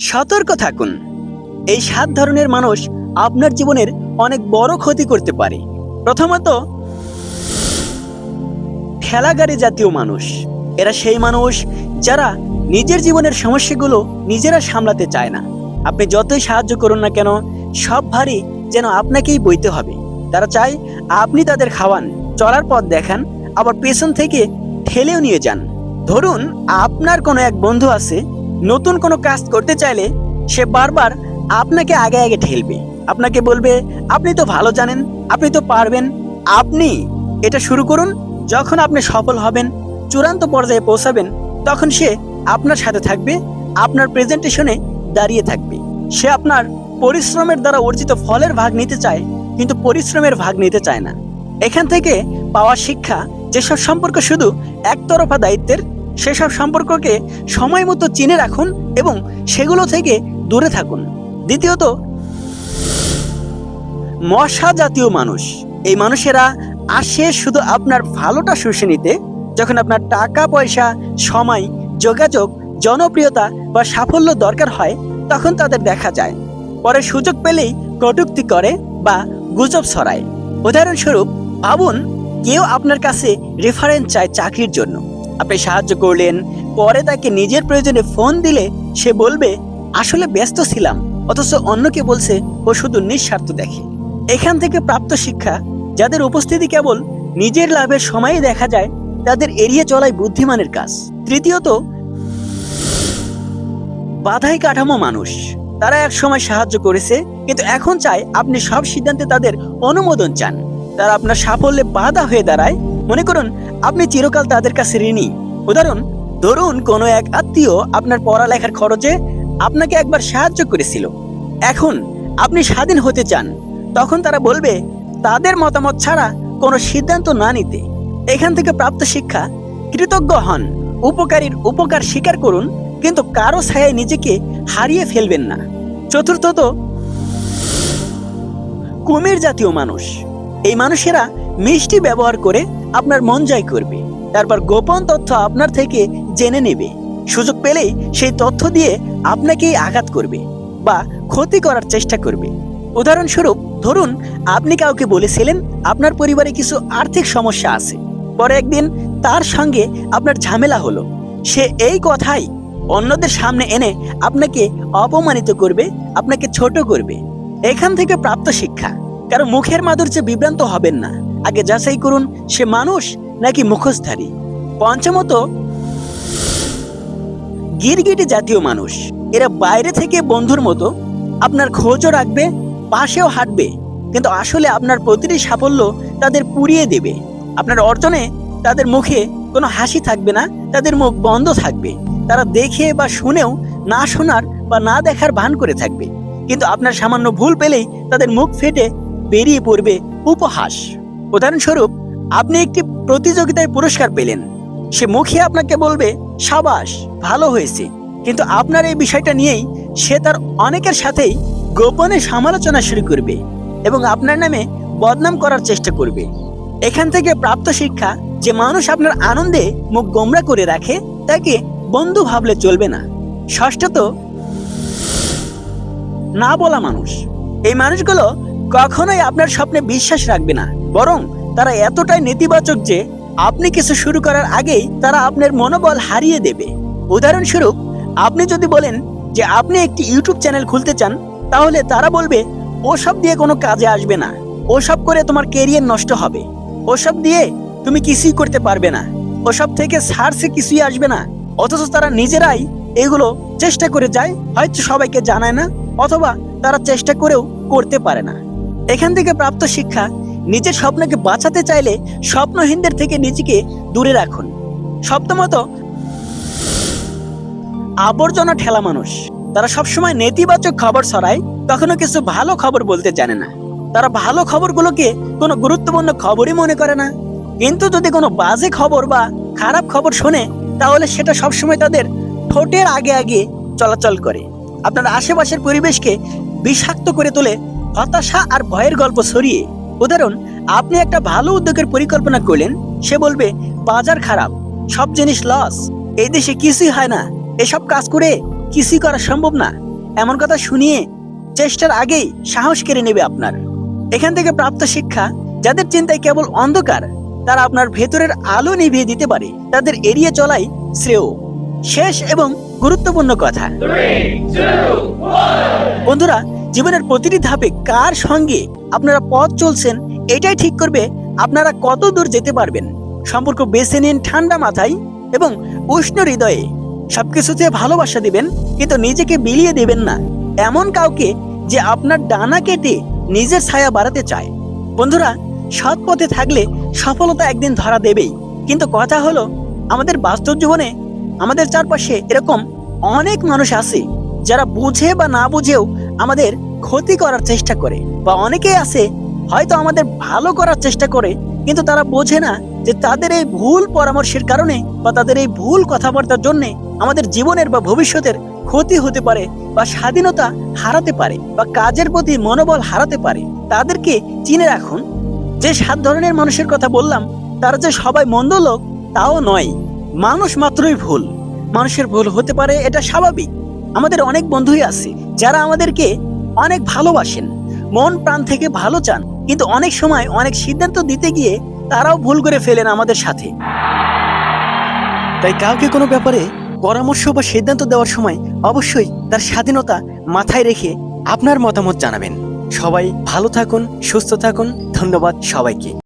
সতর্ক থাকুন। এই সাত ধরনের মানুষ আপনার জীবনের অনেক বড় ক্ষতি করতে পারে। প্রথমত, ঠেলাগাড়ি জাতীয় মানুষ। এরা সেই মানুষ যারা নিজের জীবনের সমস্যাগুলো নিজেরা সামলাতে চায় না। আপনি যতই সাহায্য করুন না কেন, সব ভারী যেন আপনাকেই বইতে হবে। তারা চায় আপনি তাদের খাওয়ান, চলার পথ দেখান, আবার পেছন থেকে ঠেলেও নিয়ে যান। ধরুন, আপনার কোনো এক বন্ধু আছে নতুন কোনো কাজ করতে চাইলে সে বারবার আপনাকে আগে আগে ঠেলবে। আপনাকে বলবে, আপনি তো ভালো জানেন, আপনি তো পারবেন। আপনি এটা শুরু করুন, যখন আপনি সফল হবেন, চূড়ান্ত পর্যায়ে পৌঁছাবেন, তখন সে আপনার সাথে থাকবে, আপনার প্রেজেন্টেশনে দাঁড়িয়ে থাকবে। সে আপনার পরিশ্রমের দ্বারা অর্জিত ফলের ভাগ নিতে চায়, কিন্তু পরিশ্রমের ভাগ নিতে চায় না। এখান থেকে পাওয়া শিক্ষা, যেসব সম্পর্ক শুধু একতরফা দায়িত্বের সেসব সম্পর্ককে সময় মতো চিনে রাখুন এবং সেগুলো থেকে দূরে থাকুন। দ্বিতীয়ত, মশা জাতীয় মানুষ। এই মানুষেরা আসে শুধু আপনার ভালোটা শুষে নিতে, যখন আপনার টাকা, পয়সা, সময়, যোগাযোগ, জনপ্রিয়তা বা সাফল্য দরকার হয়, তখন তাদের দেখা যায়। পরে সুযোগ পেলেই কটুক্তি করে বা গুজব ছড়ায়। উদাহরণস্বরূপ, ভাবুন, কেউ আপনার কাছে রেফারেন্স চায় চাকরির জন্য। আপনি সাহায্য করলেন, পরে তাকে নিজের প্রয়োজনে ফোন দিলে সে বলবে, আসলে ব্যস্ত ছিলাম, অথচ অন্যকে বলছে ও শুধু নিঃস্বার্থ দেখে। এখান থেকে প্রাপ্ত শিক্ষা, যাদের উপস্থিতি কেবল নিজের লাভের সময়ে দেখা যায়, তাদের এড়িয়ে চলাই বুদ্ধিমানের কাজ। তৃতীয়ত, বাধাই কাঠামো মানুষ। তারা এক সময় সাহায্য করেছে, কিন্তু এখন চায় আপনি সব সিদ্ধান্তে তাদের অনুমোদন চান। তারা আপনার সাফল্যে বাধা হয়ে দাঁড়ায় মনে করুন, আপনি চিরকাল তাদের কাছে ঋণী। উদাহরণ, ধরুন কোনো এক আত্মীয় আপনার পড়ালেখার খরচে আপনাকে একবার সাহায্য করেছিল। এখন আপনি স্বাধীন হতে চান। তখন তারা বলবে, তাদের মতামত ছাড়া কোনো সিদ্ধান্ত না নিতে। এখান থেকে প্রাপ্ত শিক্ষা, কৃতজ্ঞ হন। উপকারীর উপকার স্বীকার করুন, কিন্তু কারও ছায়ায় নিজেকে হারিয়ে ফেলবেন না। চতুর্থত, কুমির জাতীয় মানুষ। এই মানুষেরা মিষ্টি ব্যবহার করে আপনার মন জয় করবে। তারপর গোপন তথ্য আপনার থেকে জেনে নেবে। সুযোগ পেলেই সেই তথ্য দিয়ে আপনাকেই আঘাত করবে বা ক্ষতি করার চেষ্টা করবে। উদাহরণস্বরূপ, ধরুন, আপনি কাউকে বলেছিলেন আপনার পরিবারে কিছু আর্থিক সমস্যা আছে। পরে একদিন তার সঙ্গে আপনার ঝামেলা হলো। সে এই কথাই অন্যদের সামনে এনে আপনাকে অপমানিত করবে, আপনাকে ছোট করবে। এখান থেকে প্রাপ্ত শিক্ষা। কারণ মুখের মাধুর্যে বিভ্রান্ত হবেন না। আগে যাচাই করুন, সে মানুষ নাকি মুখোশধারী? পঞ্চমত, গিরগিটি জাতীয় মানুষ। এরা বাইরে থেকে বন্ধুর মতো। আপনার খোঁজও রাখবে, পাশেও হাঁটবে। কিন্তু আসলে আপনার প্রতিটি সাফল্য তাদের পুড়িয়ে দেবে। আপনার অর্জনে তাদের মুখে কোনো হাসি থাকবে না, তাদের মুখ বন্ধ থাকবে। তারা দেখে বা শুনেও না শোনার বা না দেখার ভান করে থাকবে। কিন্তু আপনার সামান্য ভুল পেলেই তাদের মুখ ফেটে বেরিয়ে পড়বে উপহাস। উদাহরণস্বরূপ, আপনি একটি প্রতিযোগিতায় পুরস্কার পেলেন। সে মুখে আপনাকে বলবে, সাবাস, ভালো হয়েছে। কিন্তু আপনার এই বিষয়টা নিয়েই সে তার অনেকের সাথেই গোপনে সমালোচনা শুরু করবে এবং আপনার নামে বদনাম করার চেষ্টা করবে। এখান থেকে প্রাপ্ত শিক্ষা যে মানুষ আপনার আনন্দে মুখ গোমরা করে রাখে, তাকে বন্ধু ভাবলে চলবে না। ষষ্ঠত, না বলা মানুষ। এই মানুষগুলো কখনোই আপনার স্বপ্নে বিশ্বাস রাখবে না, বরং তারা এতটাই নেতিবাচক যে আপনি কিছু শুরু করার আগেই তারা আপনার মনোবল হারিয়ে দেবে। উদাহরণস্বরূপ, আপনি যদি বলেন যে আপনি একটি ইউটিউব চ্যানেল খুলতে চান, তাহলে তারা বলবে, ওসব দিয়ে কোনো কাজে আসবে না। ওসব করে তোমার কেরিয়ার নষ্ট হবে। ওসব দিয়ে তুমি কিছুই করতে পারবে না। ওসব থেকে সার্সে কিছুই আসবে না। অথচ তারা নিজেরাই এগুলো চেষ্টা করে যায়, হয়তো সবাইকে জানায় না, অথবা তারা চেষ্টা করেও করতে পারে না। এখান থেকে প্রাপ্ত শিক্ষা নিজের স্বপ্নকে বাঁচাতে চাইলে স্বপ্নহীনদের থেকে নিজেকে দূরে রাখুন। সপ্তমত, আবর্জনা ঠেলা মানুষ। তারা সবসময় নেতিবাচক খবর ছড়ায়, কখনো কিছু ভালো খবর বলতে জানে না। তারা ভালো খবরগুলোকে কোনো গুরুত্বপূর্ণ খবরই মনে করে না। কিন্তু যদি কোনো বাজে খবর বা খারাপ খবর শোনে, তাহলে সেটা সবসময় তাদের ঠোঁটের আগে আগে চলাচল করে। আপনার আশেপাশের পরিবেশকে বিষাক্ত করে তোলে হতাশা আর ভয়ের গল্প ছড়িয়ে। উদাহরণ আপনি একটা ভালো উদ্যোগের পরিকল্পনা করলেন সে বলবে বাজার খারাপ সব জিনিস লস এই দেশে কিছুই হয় না এসব কাজ করে কিছুই করা সম্ভব না। এমন কথা শুনিয়ে চেষ্টার আগেই সাহস কেড়ে নেবে আপনার। এখান থেকে প্রাপ্ত শিক্ষা যাদের চিন্তায় কেবল অন্ধকার তারা আপনার ভেতরের আলো নিভিয়ে দিতে পারে তাদের এড়িয়ে চলাই শ্রেয়। শেষ এবং গুরুত্বপূর্ণ কথা। বন্ধুরা জীবনের প্রতিটি ধাপে কার সঙ্গে আপনারা পথ চলছেন, এটাই ঠিক করবে আপনারা কত দূর যেতে পারবেন। সম্পর্ক বেছে নিন ঠান্ডা মাথায় এবং উষ্ণ হৃদয়ে। সবকিছুতে ভালোবাসা দিবেন কিন্তু নিজেকে বিলিয়ে দেবেন না। এমন কাউকে যে আপনার ডানা কেটে নিজের ছায়া বাড়াতে চায়। বন্ধুরা, সৎ পথে থাকলে সফলতা একদিন ধরা দেবেই। কিন্তু কথা হলো, আমাদের বাস্তব জীবনে আমাদের চারপাশে এরকম অনেক মানুষ আছে, যারা বুঝে বা না বুঝেও আমাদের ক্ষতি করার চেষ্টা করে। বা অনেকেই আছে, হয়তো আমাদের ভালো করার চেষ্টা করে, কিন্তু তারা বোঝে না যে তাদের এই ভুল পরামর্শের কারণে বা তাদের এই ভুল কথাবার্তার জন্য আমাদের জীবনের বা ভবিষ্যতের ক্ষতি হতে পারে বা স্বাধীনতা হারাতে পারে বা কাজের প্রতি মনোবল হারাতে পারে। তাদেরকে চিনে রাখুন, যে সাত ধরনের মানুষের কথা বললাম, তারা যে সবাই মন্দ লোক, তাও নয়। মানুষ মাত্রই ভুল। মানুষের ভুল হতে পারে, এটা স্বাভাবিক। আমাদের অনেক বন্ধুই আছে যারা আমাদেরকে অনেক ভালোবাসেন, মন প্রাণ থেকে ভালো চান, কিন্তু অনেক সময় অনেক সিদ্ধান্ত দিতে গিয়ে তারাও ভুল করে ফেলেন আমাদের সাথে। তাই কাউকে কোনো ব্যাপারে পরামর্শ বা সিদ্ধান্ত দেওয়ার সময় অবশ্যই তার স্বাধীনতা মাথায় রেখে আপনার মতামত জানাবেন। সবাই ভালো থাকুন, সুস্থ থাকুন, ধন্যবাদ সবাইকে।